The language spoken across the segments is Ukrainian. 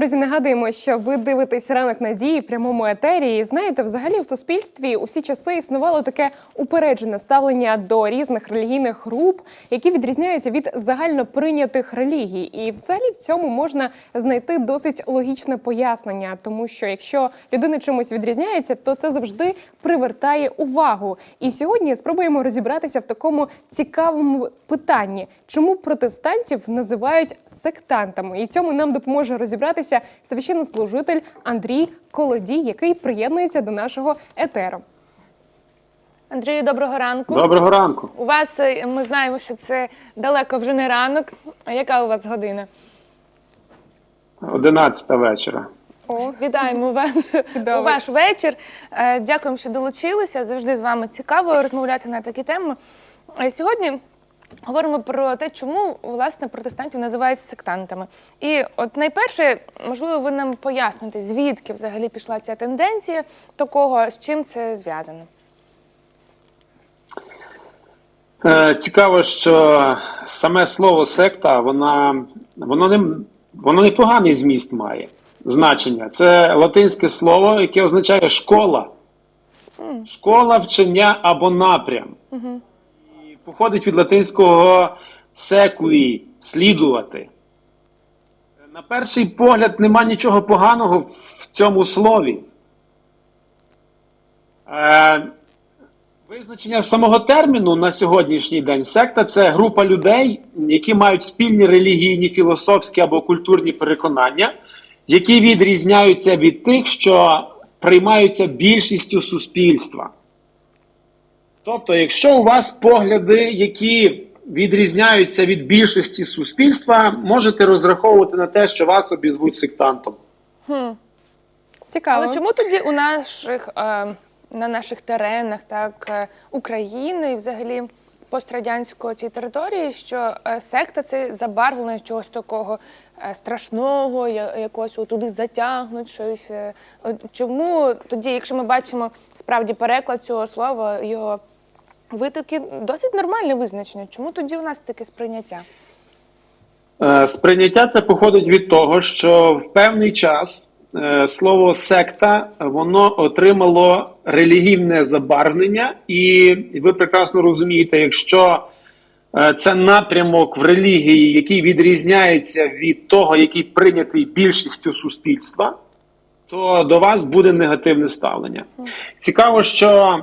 Друзі, нагадуємо, що ви дивитесь ранок надії в прямому етері. І знаєте, взагалі в суспільстві у всі часи існувало таке упереджене ставлення до різних релігійних груп, які відрізняються від загальноприйнятих релігій. І взагалі в цьому можна знайти досить логічне пояснення, тому що якщо людина чимось відрізняється, то це завжди привертає увагу. І сьогодні спробуємо розібратися в такому цікавому питанні, чому протестантів називають сектантами, і цьому нам допоможе розібратися священнослужитель Андрій Колодій, який приєднується до нашого етеру. Андрію, доброго ранку. Доброго ранку. У вас е, ми знаємо, що це далеко вже не ранок. А яка у вас година? 11 вечора. О, вітаємо вас у ваш вечір. Е, Дякуємо, що долучилися. Завжди з вами цікаво розмовляти на такі теми. Е, Сьогодні говоримо про те, чому власне протестантів називають сектантами. І от найперше, можливо, ви нам поясните, звідки взагалі пішла ця тенденція такого, з чим це зв'язано. Е, Цікаво, що саме слово секта, вона, воно не воно непоганий зміст має значення. Це латинське слово, яке означає школа. Школа, вчення або напрям. І походить від латинського секуї слідувати. На перший погляд нема нічого поганого в цьому слові. Е, Визначення самого терміну на сьогоднішній день секта це група людей, які мають спільні релігійні, філософські або культурні переконання, які відрізняються від тих, що приймаються більшістю суспільства. Тобто, якщо у вас погляди, які відрізняються від більшості суспільства, можете розраховувати на те, що вас обізвуть сектантом. Цікаво. Але чому тоді у наших е, на наших теренах, так е, України і взагалі пострадянської цієї території, що е, секта це забарвлення чогось такого е, страшного, я- якогось туди затягнуть щось. е. От Чому тоді, якщо ми бачимо справді переклад цього слова, його витоки досить нормальне визначення. Чому тоді у нас таке сприйняття? Е, Сприйняття це походить від того, що в певний час е, слово секта воно отримало релігійне забарвлення, і ви прекрасно розумієте, якщо е, це напрямок в релігії, який відрізняється від того, який прийнятий більшістю суспільства, то до вас буде негативне ставлення. Цікаво, що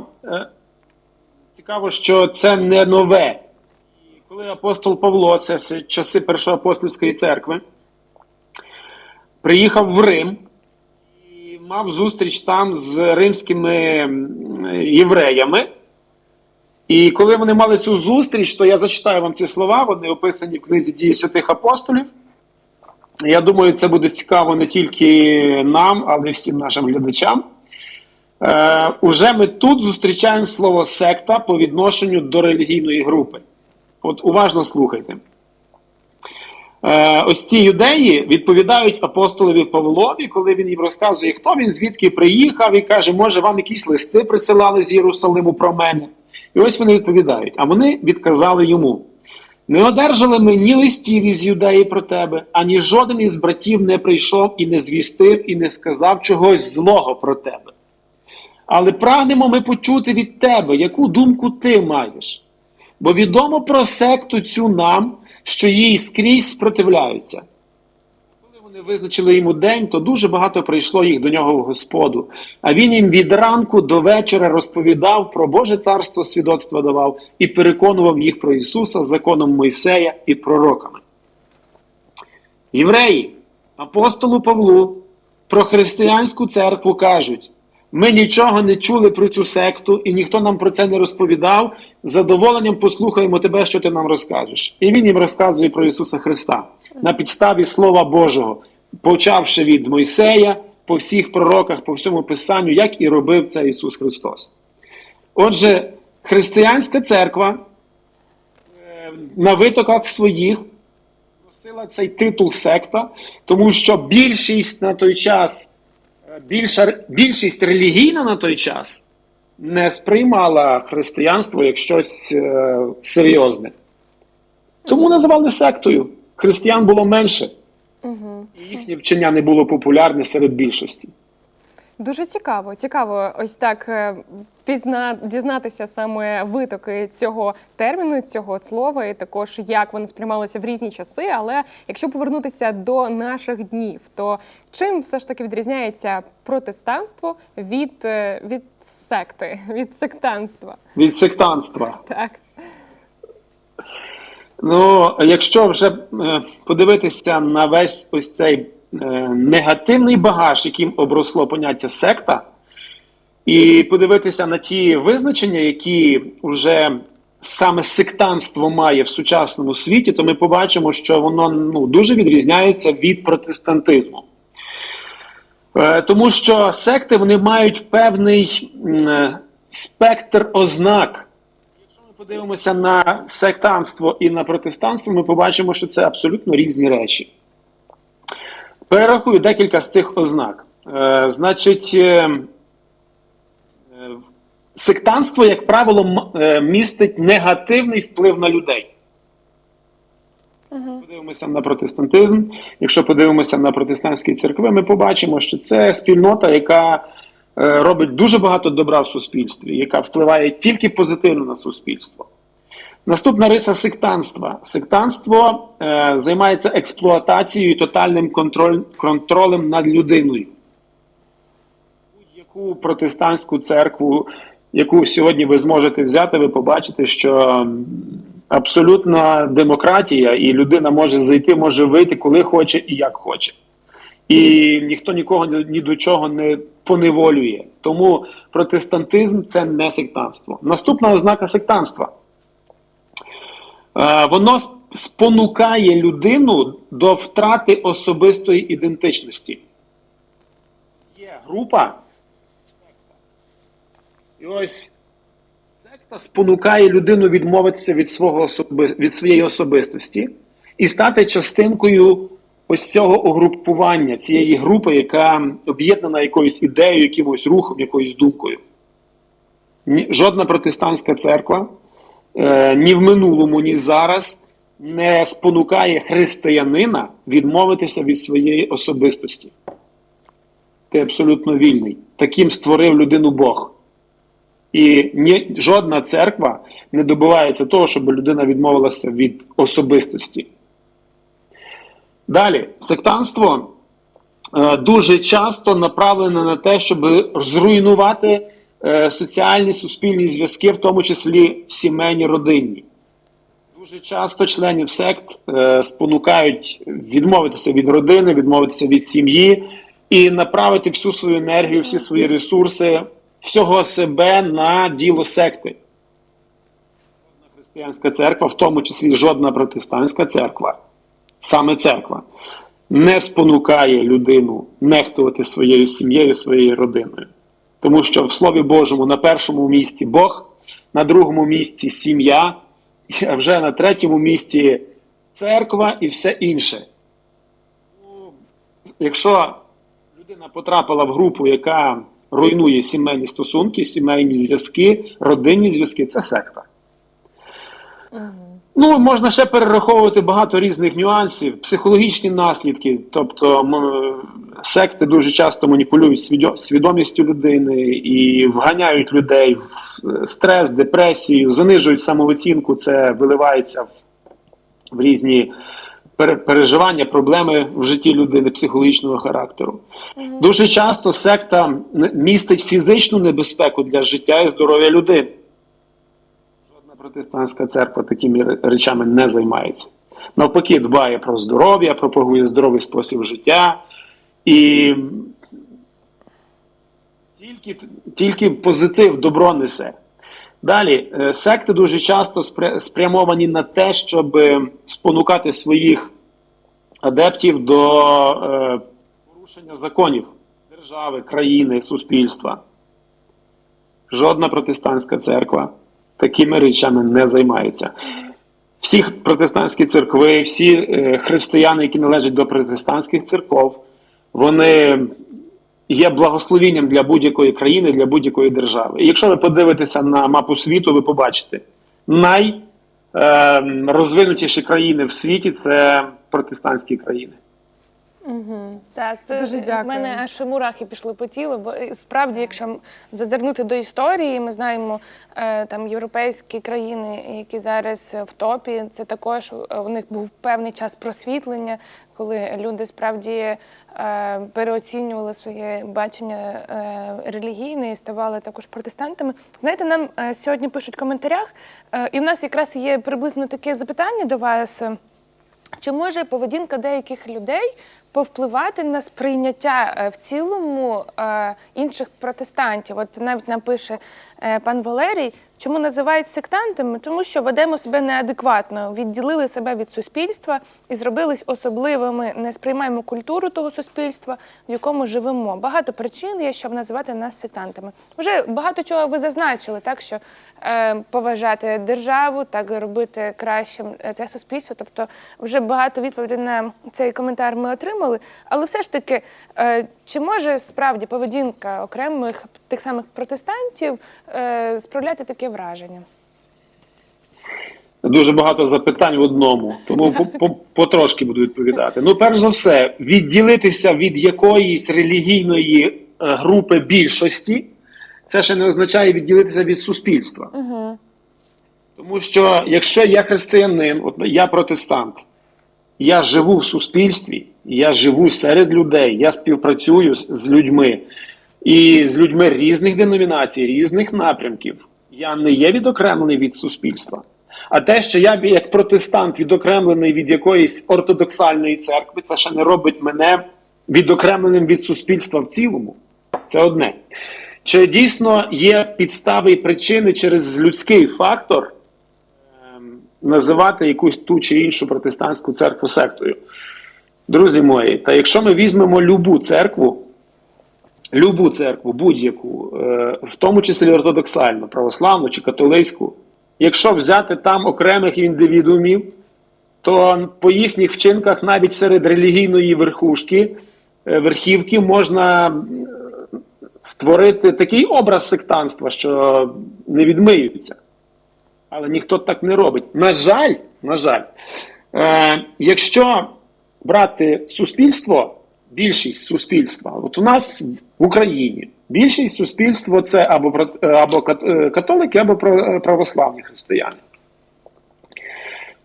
цікаво, що це не нове. Коли апостол Павло, це часи Першої апостольської церкви, приїхав в Рим і мав зустріч там з римськими євреями. І коли вони мали цю зустріч, то я зачитаю вам ці слова, вони описані в книзі дії святих апостолів. Я думаю, це буде цікаво не тільки нам, але й всім нашим глядачам. Е, уже ми тут зустрічаємо слово секта по відношенню до релігійної групи. От уважно слухайте. Е, ось ці юдеї відповідають апостолові Павлові, коли він їм розказує, хто він, звідки приїхав, і каже, може, вам якісь листи присилали з Єрусалиму про мене. І ось вони відповідають. А вони відказали йому: не одержали ми ні листів із юдеї про тебе, ані жоден із братів не прийшов і не звістив, і не сказав чогось злого про тебе. Але прагнемо ми почути від тебе, яку думку ти маєш. Бо відомо про секту цю нам, що їй скрізь спротивляються. Коли вони визначили йому день, то дуже багато прийшло їх до нього в Господу. А він їм від ранку до вечора розповідав про Боже царство, свідоцтва давав і переконував їх про Ісуса законом Мойсея і пророками. Євреї, апостолу Павлу про християнську церкву кажуть: ми нічого не чули про цю секту, і ніхто нам про це не розповідав. З задоволенням послухаємо тебе, що ти нам розкажеш. І він їм розказує про Ісуса Христа на підставі Слова Божого, почавши від Мойсея, по всіх пророках, по всьому Писанню, як і робив це Ісус Христос. Отже, християнська церква е, на витоках своїх носила цей титул секта, тому що більшість на той час, більша, більшість релігійна на той час не сприймала християнство як щось е, серйозне. Тому називали сектою. Християн було менше. І їхнє вчення не було популярне серед більшості. Дуже цікаво. Цікаво, ось так е, пізна дізнатися саме витоки цього терміну, цього слова, і також як вони сприймалися в різні часи. Але якщо повернутися до наших днів, то чим все ж таки відрізняється протестанство від, е, від секти, від сектанства? Від сектанства. Так. Ну, якщо вже е, подивитися на весь ось цей негативний багаж, яким обросло поняття секта, і подивитися на ті визначення, які вже саме сектанство має в сучасному світі, то ми побачимо, що воно ну, дуже відрізняється від протестантизму. Е, Тому що секти вони мають певний е, спектр ознак. Якщо ми подивимося на сектанство і на протестанство, ми побачимо, що це абсолютно різні речі. Перерахую декілька з цих ознак. Е, значить, е, е, сектанство, як правило, містить негативний вплив на людей. Подивимося на протестантизм. Якщо подивимося на протестантські церкви, ми побачимо, що це спільнота, яка робить дуже багато добра в суспільстві, яка впливає тільки позитивно на суспільство. Наступна риса сектанства. Сектанство е, займається експлуатацією і тотальним контроль, контролем над людиною. Будь-яку протестантську церкву, яку сьогодні ви зможете взяти, ви побачите, що абсолютна демократія, і людина може зайти, може вийти, коли хоче і як хоче. І ніхто нікого ні до чого не поневолює. Тому протестантизм це не сектанство. Наступна ознака сектанства. Е, Воно спонукає людину до втрати особистої ідентичності. Є група. І ось секта спонукає людину відмовитися від, свого особи, від своєї особистості і стати частинкою ось цього угрупування, цієї групи, яка об'єднана якоюсь ідеєю, якимось рухом, якоюсь думкою. Жодна протестантська церква ні в минулому, ні зараз не спонукає християнина відмовитися від своєї особистості. Ти абсолютно вільний. Таким створив людину Бог. І ні, жодна церква не добивається того, щоб людина відмовилася від особистості. Далі, сектанство е, дуже часто направлене на те, щоб зруйнувати е, соціальні суспільні зв'язки, в тому числі сімейні родинні. Дуже часто членів сект е, спонукають відмовитися від родини, відмовитися від сім'ї і направити всю свою енергію, всі свої ресурси, всього себе на діло секти. Жодна християнська церква, в тому числі жодна протестантська церква, саме церква, не спонукає людину нехтувати своєю сім'єю, своєю родиною. Тому що в Слові Божому на першому місці Бог, на другому місці сім'я, а вже на третьому місці церква і все інше. Якщо людина потрапила в групу, яка руйнує сімейні стосунки, сімейні зв'язки, родинні зв'язки, це секта. Ну, можна ще перераховувати багато різних нюансів, психологічні наслідки. Тобто секти дуже часто маніпулюють свідомістю людини і вганяють людей в е, стрес, депресію, занижують самооцінку. Це виливається в, в різні переживання, проблеми в житті людини психологічного характеру. Дуже часто секта містить фізичну небезпеку для життя і здоров'я людини. Протестантська церква такими речами не займається. Навпаки, дбає про здоров'я, пропагує здоровий спосіб життя і тільки, тільки позитив, добро несе. Далі, е, секти дуже часто спрямовані на те, щоб е, спонукати своїх адептів до е, порушення законів держави, країни, суспільства. Жодна протестантська церква такими речами не займається. Всі протестантські церкви, всі е, християни, які належать до протестантських церков, вони є благословенням для будь-якої країни, для будь-якої держави. І якщо ви подивитеся на мапу світу, ви побачите найрозвинутіші країни в світі це протестантські країни. Так, це Дуже дякую. в мене аж мурахи пішли по тілу, бо е, справді, якщо зазирнути до історії, ми знаємо е, там європейські країни, які зараз е, в топі. Це також у них був певний час просвітлення, коли люди справді переоцінювали своє бачення релігійне і ставали також протестантами. Знаєте, нам сьогодні пишуть в коментарях, і в нас якраз є приблизно таке запитання до вас. чи може поведінка деяких людей повпливати на сприйняття е, в цілому е, інших протестантів? От навіть напише е, пан Валерій, чому називають сектантами? Тому що ведемо себе неадекватно, відділили себе від суспільства і зробились особливими, не сприймаємо культуру того суспільства, в якому живемо. Багато причин є, щоб називати нас сектантами. Вже багато чого ви зазначили, так що е, поважати державу, так робити кращим е, це суспільство. Тобто, вже багато відповідей на цей коментар ми отримали. Але все ж таки, е, чи може справді поведінка окремих тих самих протестантів е, справляти таке враження? Дуже багато запитань в одному, тому по- по- потрошки буду відповідати. Ну, перш за все, відділитися від якоїсь релігійної е, групи більшості, це ще не означає відділитися від суспільства. Тому що якщо я християнин, от я протестант, я живу в суспільстві, я живу серед людей, я співпрацюю з людьми і з людьми різних деномінацій, різних напрямків. Я не є відокремлений від суспільства. А те, що я як протестант відокремлений від якоїсь ортодоксальної церкви, це ще не робить мене відокремленим від суспільства в цілому. Це одне. Чи дійсно є підстави і причини через людський фактор ем, називати якусь ту чи іншу протестантську церкву сектою? Друзі мої, та якщо ми візьмемо любу церкву, любу церкву, будь-яку, е, в тому числі ортодоксальну, православну чи католицьку, якщо взяти там окремих індивідуумів, то по їхніх вчинках навіть серед релігійної верхушки, е, верхівки можна створити такий образ сектанства, що не відмиються. Але ніхто так не робить. На жаль, на жаль, е, якщо брати суспільство, більшість суспільства, от у нас в Україні більшість суспільства це або, або е, католики, або е, православні християни.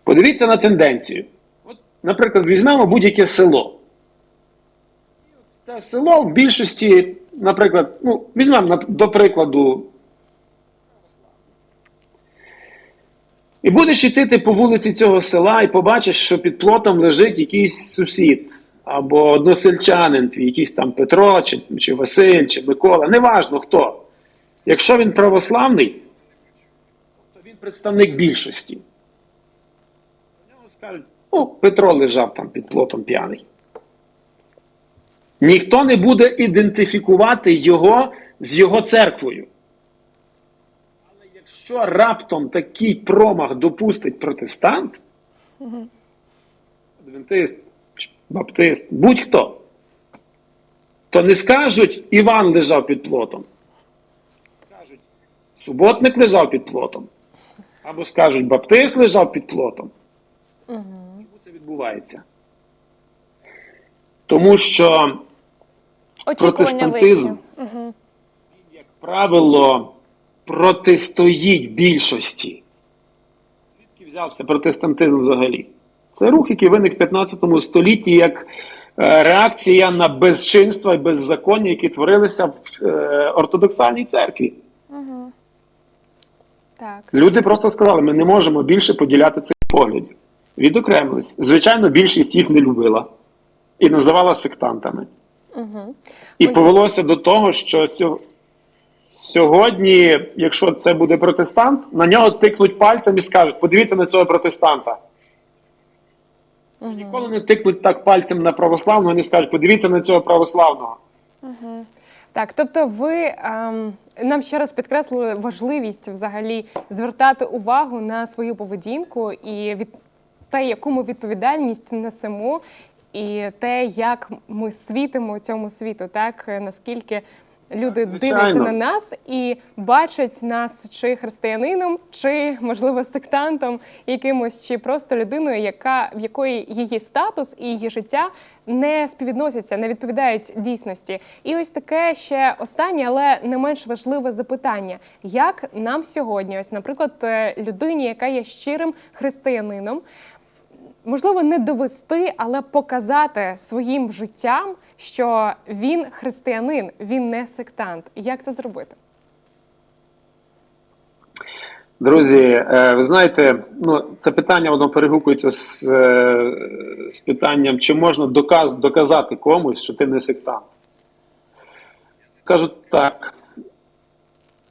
Подивіться на тенденцію. От, наприклад, візьмемо будь-яке село. Це село в більшості, наприклад, ну, візьмемо до прикладу. І будеш йти ти по вулиці цього села і побачиш, що під плотом лежить якийсь сусід або односельчанин твій, якийсь там Петро, чи, чи Василь, чи Микола, неважно хто. Якщо він православний, то він представник більшості. Про нього скажуть, о, Петро лежав там під плотом п'яний. Ніхто не буде ідентифікувати його з його церквою. Але якщо раптом такий промах допустить протестант, адвентист, баптист, будь-хто, то не скажуть Іван лежав під плотом. Скажуть, суботник лежав під плотом. Або скажуть, баптист лежав під плотом. Чому це відбувається? Тому що Очікування Протестантизм. вищі. як правило, протистоїть більшості. Звідки взявся протестантизм взагалі? Це рух, який виник в 15 столітті як е, реакція на безчинства і беззаконня, які творилися в е, ортодоксальній церкві. Так. Люди просто сказали, ми не можемо більше поділяти цих поглядів. Відокремились. Звичайно, більшість їх не любила і називала сектантами. І Ось- повелося до того, що сьогодні, якщо це буде протестант, на нього тикнуть пальцем і скажуть: подивіться на цього протестанта. Ніколи не тикнуть так пальцем на православного і не скажуть, подивіться на цього православного. Так, тобто ви ем, нам ще раз підкреслили важливість взагалі звертати увагу на свою поведінку і від те, яку ми відповідальність несемо, і те, як ми світимо цьому світу, так наскільки люди Звичайно. дивляться на нас і бачать нас чи християнином, чи можливо сектантом, якимось, чи просто людиною, яка в якої її статус і її життя не співвідносяться, не відповідають дійсності. І ось таке ще останнє, але не менш важливе запитання: як нам сьогодні, ось, наприклад, е, людині, яка є щирим християнином, можливо, не довести, але показати своїм життям, що він християнин, він не сектант. Як це зробити? Друзі, е, ви знаєте, ну це питання воно перегукується з, е, з питанням, чи можна доказ, доказати комусь, що ти не сектант. Кажу так,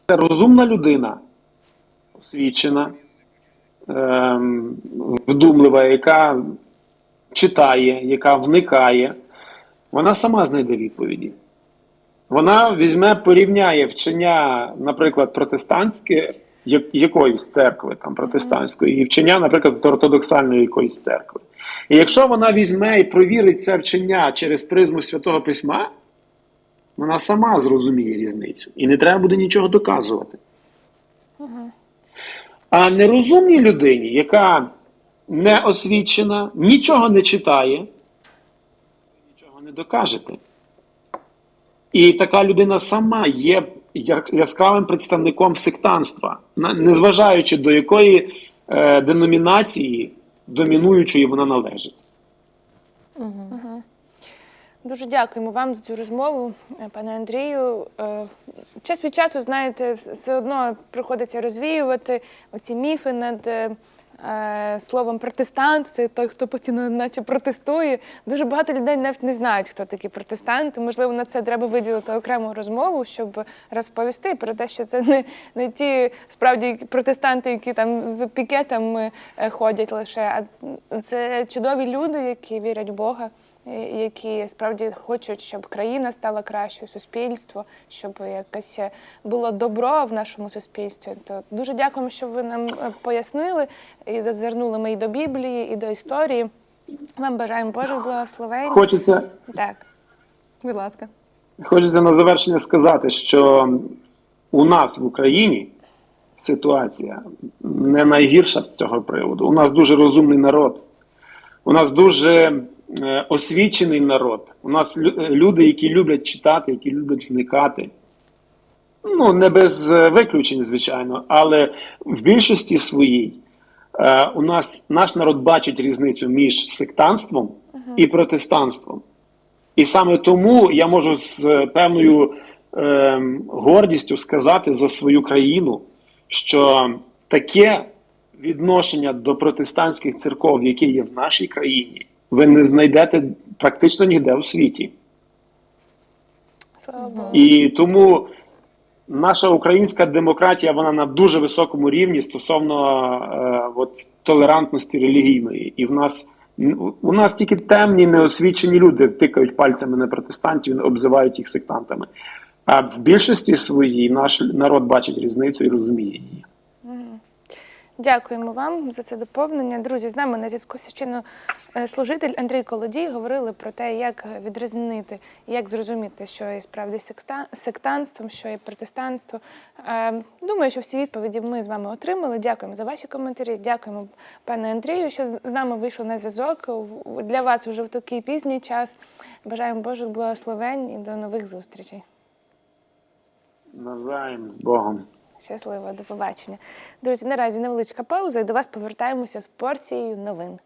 це розумна людина, освічена, вдумлива, яка читає, яка вникає, вона сама знайде відповіді. Вона візьме, порівняє вчення, наприклад, протестантське якоїсь церкви там протестантської, і вчення, наприклад, ортодоксальної якоїсь церкви. І якщо вона візьме і провірить це вчення через призму Святого Письма, вона сама зрозуміє різницю. І не треба буде нічого доказувати. А нерозумній людині, яка не освічена, нічого не читає, нічого не докажете. І така людина сама є яскравим представником сектанства, незважаючи до якої е, деномінації домінуючої вона належить. Дуже дякуємо вам за цю розмову, е, пане Андрію. Е, Час від часу, знаєте, все одно приходиться розвіювати оці міфи над е, словом протестант. Це той, хто постійно наче протестує. Дуже багато людей навіть не знають, хто такі протестанти. Можливо, на це треба виділити окрему розмову, щоб розповісти про те, що це не, не ті справді протестанти, які там з пікетами ходять лише, а це чудові люди, які вірять в Бога які справді хочуть, щоб країна стала кращою, суспільство, щоб якесь було добро в нашому суспільстві. То дуже дякуємо, що ви нам е, пояснили і зазирнули ми і до Біблії, і до історії. Вам бажаємо Божих благословень. Хочеться, Так. Будь ласка. хочеться на завершення сказати, що у нас в Україні ситуація не найгірша з цього приводу. У нас дуже розумний народ. У нас дуже е, освічений народ. У нас е, люди, які люблять читати, які люблять вникати. Ну, не без е, виключень, звичайно, але в більшості своїй е, у нас наш народ бачить різницю між сектантством і протестанством. І саме тому я можу з е, певною ем, гордістю сказати за свою країну, що таке відношення до протестантських церков, яке є в нашій країні, ви не знайдете практично ніде у світі. І тому наша українська демократія вона на дуже високому рівні стосовно е, от, толерантності релігійної. І в нас у нас тільки темні, неосвічені люди тикають пальцями на протестантів, обзивають їх сектантами. А в більшості своїй наш народ бачить різницю і розуміє її. Дякуємо вам за це доповнення. Друзі, з нами на зв'язку священнослужитель Андрій Колодій говорили про те, як відрізнити, як зрозуміти, що є справді сектантством, що є протестанство. Е, Думаю, що всі відповіді ми з вами отримали. Дякуємо за ваші коментарі. Дякуємо, пане Андрію, що з нами вийшов на зв'язок. Для вас вже в такий пізній час. Бажаємо Божих благословень і до нових зустрічей. Навзаєм з Богом. Щасливо, до побачення. Друзі, наразі невеличка пауза, і до вас повертаємося з порцією новин.